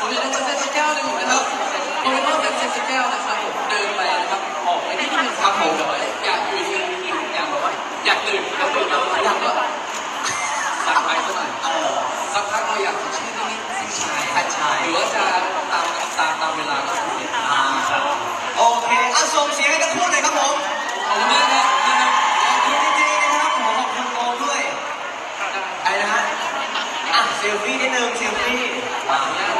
ผมอยากได้สักแก้วหนึ่งนะครับผมไม่ต้องการสักแก้วนะครับผมเดินไปนะครับออกไปที่ที่มันครับผมแบบว่าอยากอยู่ที่อยากแบบว่าอยากตื่นอยากตื่นแล้วอยากก็สั่งไปสักหน่อยเออสักพักเราอยากชื่อนิดๆสิชายชายหรือว่าจะตามตามตามเวลาก็ได้อ่าโอเคเอาส่งเสียงให้ทั้งคู่หน่อยครับผมขอบคุณมากนะขอบคุณจริงๆนะครับผมขอบคุณโอด้วยอะไรนะฮะอะเซลฟี่นิดนึงเซลฟี่อ่านะครับ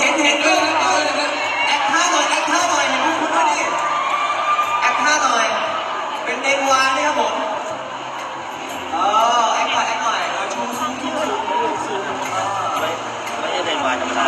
เห็นเห็นด้วยแอคท่าหน่อยแอคท่าหน่อยเห็นคุณคุณด้วยดิแอคท่าหน่อย เป็นเดนวานนี่ครับผมเออแอคหน่อยแอคหน่อยเออชูชูชูชูชูอะไรอะไรเดนวานธรรมดา